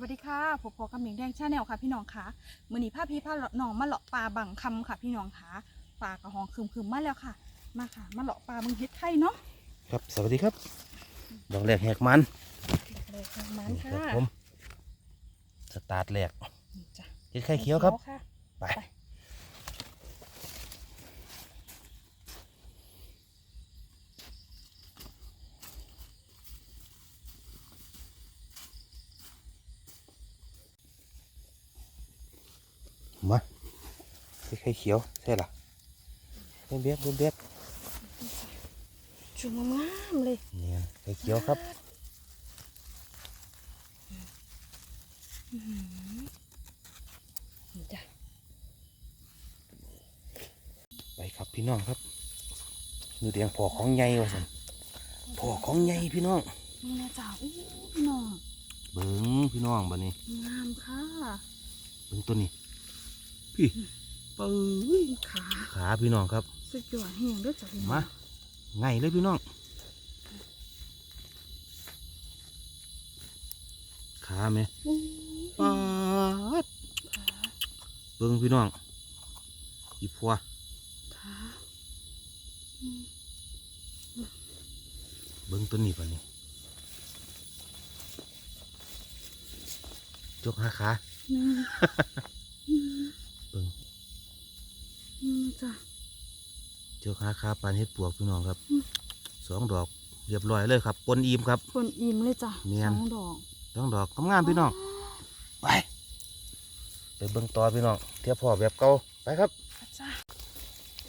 วัสดีค่ะผมพอกับหมิงแดงชาแนลค่ะพี่น้องค่ะมือนี้พาพี่พาน้องมาเลาะปลาบังคำค่ะ พี่น้องค่ะปลากระหองคืมๆมาแล้วค่ะ มาค่ะ มาเลาะปลาบึงเฮ็ดไข่เนาะครับสวัสดีครับดอกแรกแหกมันเลยค่ะมันค่ะครับผมสตาร์ทแรกนี่จ้ะเห็ดไข่เขียวครับค่ะไป มาเห็ดไข่เขียวใช่หรอเบ็ดเบ็ดเบ็ดเบ็ดชุมงามๆเลยเนี่ยไข่เขียวครับนี่จ้ะไปครับพี่น้องครับมือเดียงพอของใหญ่วะสันพอของใหญ่พี่น้องนี่นะจ้ะอู้พี่น้องเบิ้งพี่น้องบัดนี้งามค่ะเบิ้งตัวนี้ พี่ปื้ยขาขาพี่น้องครับ สุดยอดแห้งด้วยจ้ะพี่น้องมาไงเลยพี่น้อง ขาไหมอู้ปาดขาเบิ้งพี่น้องอีพัวขาเบิ้งตัวนี้ปะนี่จกหาขานี่เบิ้งนี่ จ้ะจกหาขาปานเฮ็ดปวกพี่น้องครับอืมสองดอกเรียบร้อยเลยครับปนอิ่มครับ คนอิ่มเลยจ้ะเนียน สองดอกสองดอกงามๆพี่น้องไปไปเบิ้งต่อพี่น้องเทียบพ่อแบบเก่าไปครับจ้ะ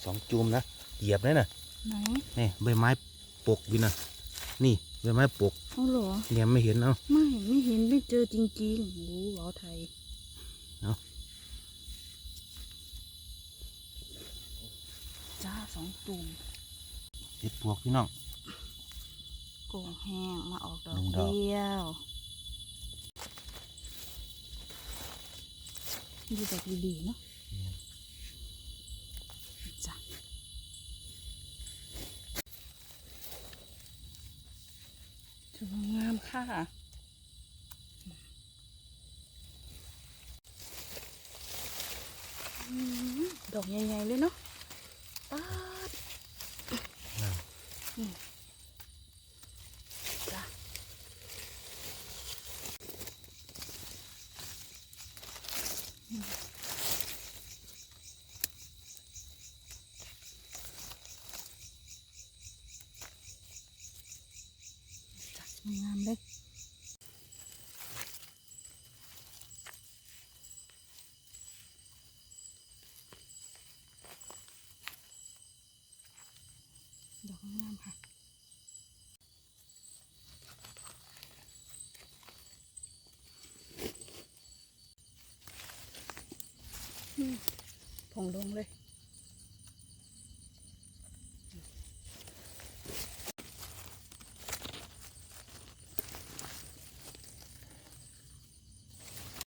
สองจุ่มนะเหยียบเลยนะไหนนี่ใบไม้ปกอยู่นะนี่ใบไม้ปกเอาเหรอ เนี่ยไม่เห็นเอาไม่ไม่เห็นไม่เจอจริงๆรู้เหรอไทย เอา จ้าส องตุ่มเห็ดปวกพี่น้องโกงแห้งมาออกดอกหนึ่งดอกเดียวดีแบบดีๆเนาะจ้ะสวยงามค่ะอืมดอกใหญ่ๆเลยเนาะป๊าด งาม จ้ะ จ้ะงามเลยดอกงามค่ะ ผงลงเลย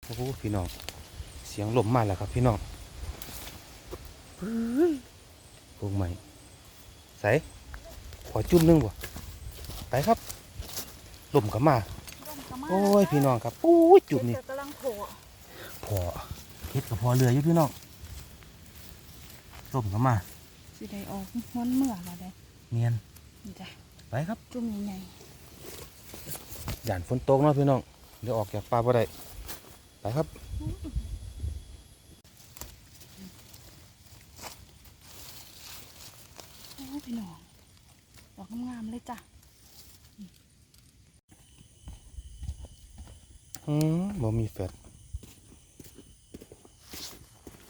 โอ้โหพี่น้อง เสียงลมมาแล้วครับ พี่น้องเฮ้ยพวกใหม่ใส่ขอจุ่มหนึงบ่ไปครับลมกับมา โอ้ยพี่น้องครับโอ้ยจุ่มนี่เห็ดกำลังโผล่พอเฮ็ดกับพอเรืออยู่พี่น้องลมกับมาสิได้ออกม้วนเมื่อละได้เนียนนี่จ้ะไปครับ จุ่มใหญ่ย่านฝนตกเนาะพี่น้องเดี๋ยวออกจากป่าบ่ได้ ไปครับๆโอ้พี่น้องดอกงามๆเลยจ้ะอืมบ่มีแฟด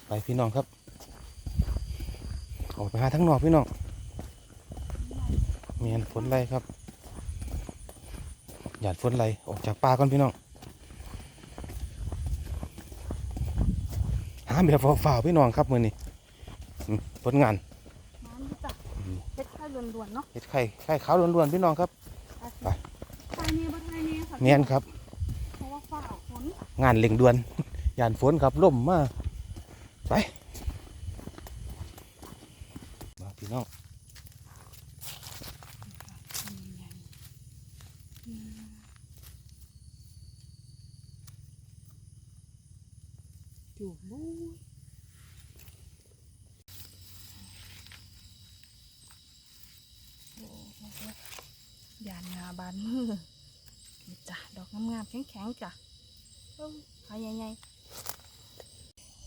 ไปพี่น้องครับ ออกไปหาทั้งนอกพี่น้องเมียนฝนไรครับหยาดฝนไรออกจากป่าก่อนพี่น้อง หาแบบฝ่าวๆพี่น้องครับมือนี้อืมผลงานน้ำนี่จ้ะอืมเฮ็ดไข่ล้วนๆเนาะเห็ดไข่ไข่ขาวล้วนๆพี่น้องครับไปไข่เนี่ยบ่ไข่เนี่ยค่ะเนียนครับเพราะว่าฝ้าฝนงานเล่งด่วนยานฝนครับล่มมาไป มาพี่น้อง อืม อยู่บู๊โอ้โหยานงาบานมือนี่จ้ะดอกงามๆแข็งๆจ้ะเอ้าหายใหญ่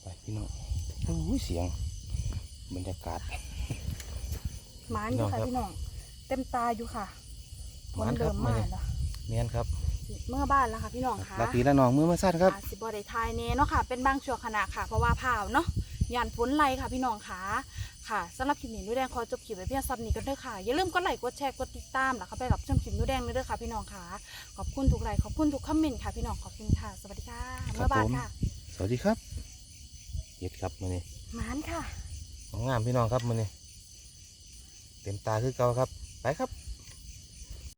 ไปพี่น้องโอ้ยเสียงบรรยากาศๆหมานอยู่ค่ะพี่พี่น้น้อองงเต็มตาอยู่ค่ะหมานครับเดิมมามาเลยแล้วแม่นครับ เมื่อบ้านแล้วค่ะพี่น้องค่ะลาปีละน้องมือมาสั้นครับอาจสิบอได้ทายเน่เนาะค่ะ เป็นบางช่วงขณะค่ะ เพราะว่าผ่าวเนาะยานฝนไหลค่ะพี่น้องค่ะ ค่ะสำหรับคลิปนี้นุ้ยแดงขอจบคลิปไว้เพียงซ้ำนี้กันเด้อค่ะ อย่าลืมกดไลค์ กดแชร์ กดติดตามแล้วก็ไปรับชมคลิปนุ้ยแดงเด้อค่ะพี่น้องค่ะ ขอบคุณทุกไลค์ ขอบคุณทุกคอมเมนต์ค่ะพี่น้อง ขอบคุณค่ะ สวัสดีค่ะครับเมื่อบานผมค่ะ สวัสดีครับ เย็ดครับมือนี้หมานค่ะงามพี่น้องครับมือนี้ เต็มตาคือเก่าครับ ไปครับ